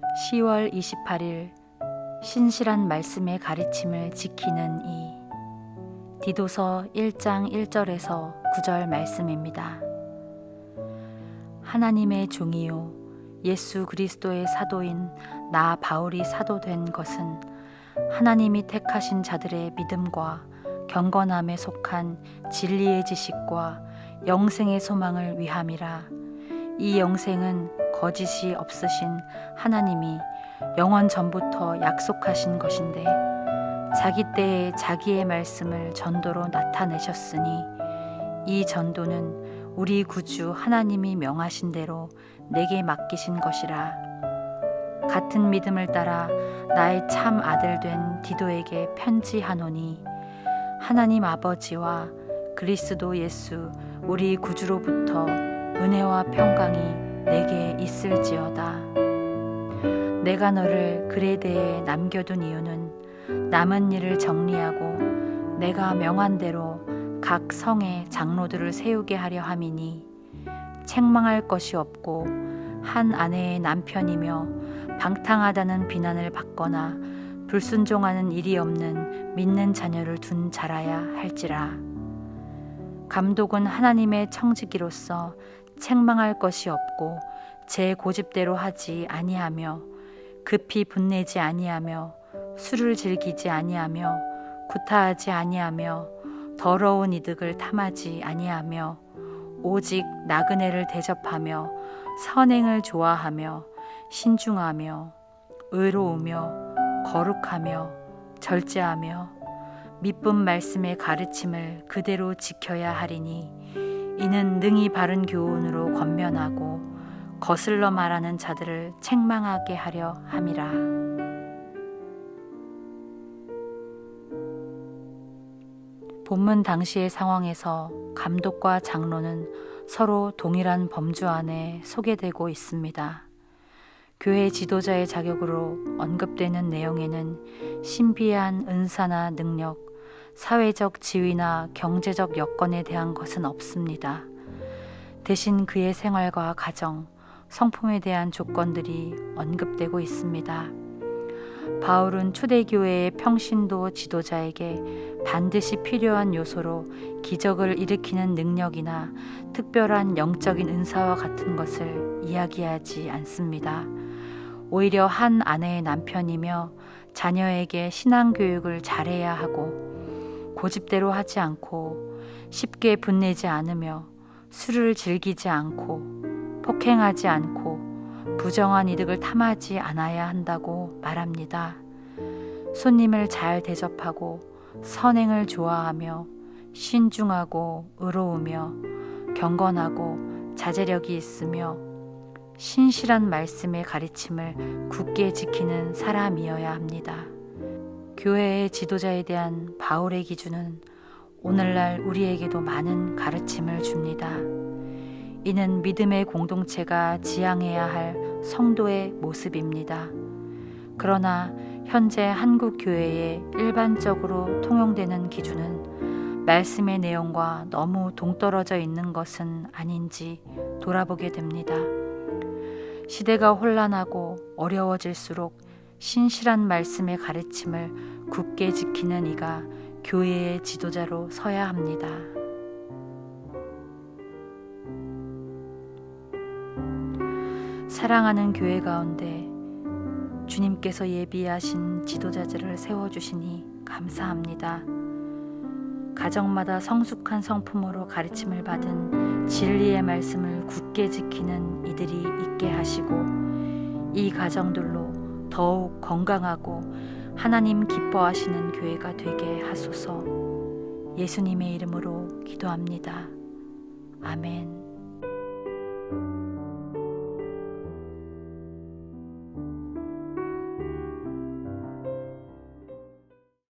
10월 28일 신실한 말씀의 가르침을 지키는 이 디도서 1장 1절에서 9절 말씀입니다. 하나님의 종이요 예수 그리스도의 사도인 나 바울이 사도된 것은 하나님이 택하신 자들의 믿음과 경건함에 속한 진리의 지식과 영생의 소망을 위함이라 이 영생은 거짓이 없으신 하나님이 영원 전부터 약속하신 것인데 자기 때에 자기의 말씀을 전도로 나타내셨으니 이 전도는 우리 구주 하나님이 명하신 대로 내게 맡기신 것이라. 같은 믿음을 따라 나의 참 아들 된 디도에게 편지하노니 하나님 아버지와 그리스도 예수 우리 구주로부터 은혜와 평강이 내게 있을지어다. 내가 너를 대해 남겨둔 이유는 남은 일을 정리하고 내가 명한 대로 각 성의 장로들을 세우게 하려 함이니 책망할 것이 없고 한 아내의 남편이며 방탕하다는 비난을 받거나 불순종하는 일이 없는 믿는 자녀를 둔 자라야 할지라. 감독은 하나님의 청지기로서 책망할 것이 없고 제 고집대로 하지 아니하며 급히 분내지 아니하며 술을 즐기지 아니하며 구타하지 아니하며 더러운 이득을 탐하지 아니하며 오직 나그네를 대접하며 선행을 좋아하며 신중하며 의로우며 거룩하며 절제하며 미쁜 말씀의 가르침을 그대로 지켜야 하리니 이는 능히 바른 교훈으로 권면하고 거슬러 말하는 자들을 책망하게 하려 함이라. 본문 당시의 상황에서 감독과 장로는 서로 동일한 범주 안에 소개되고 있습니다. 교회 지도자의 자격으로 언급되는 내용에는 신비한 은사나 능력, 사회적 지위나 경제적 여건에 대한 것은 없습니다. 대신 그의 생활과 가정, 성품에 대한 조건들이 언급되고 있습니다. 바울은 초대교회의 평신도 지도자에게 반드시 필요한 요소로 기적을 일으키는 능력이나 특별한 영적인 은사와 같은 것을 이야기하지 않습니다. 오히려 한 아내의 남편이며 자녀에게 신앙 교육을 잘해야 하고 고집대로 하지 않고 쉽게 분내지 않으며 술을 즐기지 않고 폭행하지 않고 부정한 이득을 탐하지 않아야 한다고 말합니다. 손님을 잘 대접하고 선행을 좋아하며 신중하고 의로우며 경건하고 자제력이 있으며 신실한 말씀의 가르침을 굳게 지키는 사람이어야 합니다. 교회의 지도자에 대한 바울의 기준은 오늘날 우리에게도 많은 가르침을 줍니다. 이는 믿음의 공동체가 지향해야 할 성도의 모습입니다. 그러나 현재 한국 교회에 일반적으로 통용되는 기준은 말씀의 내용과 너무 동떨어져 있는 것은 아닌지 돌아보게 됩니다. 시대가 혼란하고 어려워질수록 신실한 말씀의 가르침을 굳게 지키는 이가 교회의 지도자로 서야 합니다. 사랑하는 교회 가운데 주님께서 예비하신 지도자들을 세워주시니 감사합니다. 가정마다 성숙한 성품으로 가르침을 받은 진리의 말씀을 굳게 지키는 이들이 있게 하시고 이 가정들로 더욱 건강하고 하나님 기뻐하시는 교회가 되게 하소서 예수님의 이름으로 기도합니다. 아멘.